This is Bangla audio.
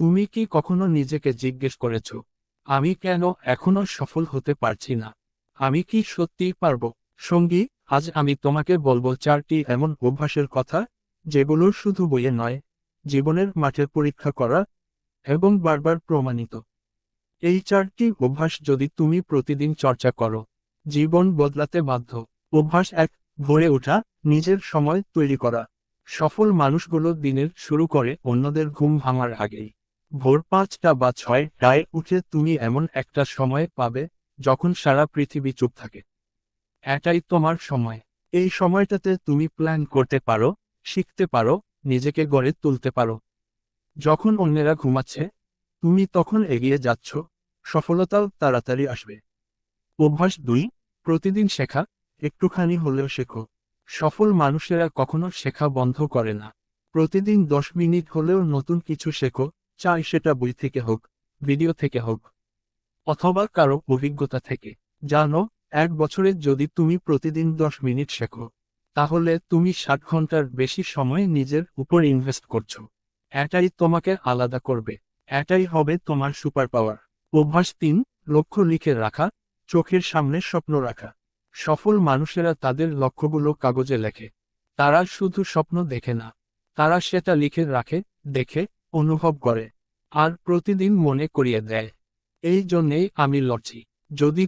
তুমি কি কখনো নিজেকে জিজ্ঞেস করেছ, আমি কেন এখনও সফল হতে পারছি না? আমি কি সত্যিই পারব? সঙ্গী, আজ আমি তোমাকে বলব চারটি এমন অভ্যাসের কথা, যেগুলো শুধু বইয়ে নয়, জীবনের মাঠে পরীক্ষা করা এবং বারবার প্রমাণিত। এই চারটি অভ্যাস যদি তুমি প্রতিদিন চর্চা করো, জীবন বদলাতে বাধ্য। অভ্যাস এক, ভরে ওঠা, নিজের সময় তৈরি করা। সফল মানুষগুলো দিনের শুরু করে অন্যদের ঘুম ভাঙার আগেই। ভোর পাঁচটা বা ছয়টায় উঠে তুমি এমন একটা সময় পাবে যখন সারা পৃথিবী চুপ থাকে। এটাই তোমার সময়। এই সময়টাতে তুমি প্ল্যান করতে পারো, শিখতে পারো, নিজেকে গড়ে তুলতে পারো। যখন অন্যেরা ঘুমাচ্ছে, তুমি তখন এগিয়ে যাচ্ছ, সফলতাও তাড়াতাড়ি আসবে। অভ্যাস দুই, প্রতিদিন শেখা, একটুখানি হলেও শেখো। সফল মানুষেরা কখনো শেখা বন্ধ করে না। প্রতিদিন দশ মিনিট হলেও নতুন কিছু শেখো চাই সেটা বই থেকে হোক, ভিডিও থেকে হোক, অথবা কারও অভিজ্ঞতা থেকে। জানো, এক বছরে যদি তুমি প্রতিদিন দশ মিনিট শেখো, তাহলে তুমি ষাট ঘণ্টার বেশি সময় নিজের উপর ইনভেস্ট করছ। এটাই তোমাকে আলাদা করবে। এটাই হবে তোমার সুপার পাওয়ার অভ্যাস তিন, লক্ষ্য লিখে রাখা, চোখের সামনে স্বপ্ন রাখা। সফল মানুষেরা তাদের লক্ষ্যগুলো কাগজে লেখে। তারা শুধু স্বপ্ন দেখে না, তারা সেটা লিখে রাখে, দেখে অনুভব করে আর প্রতিদিন মনে করিয়ে দেয়। এই জন্যেই আমি লড়ছি। যদি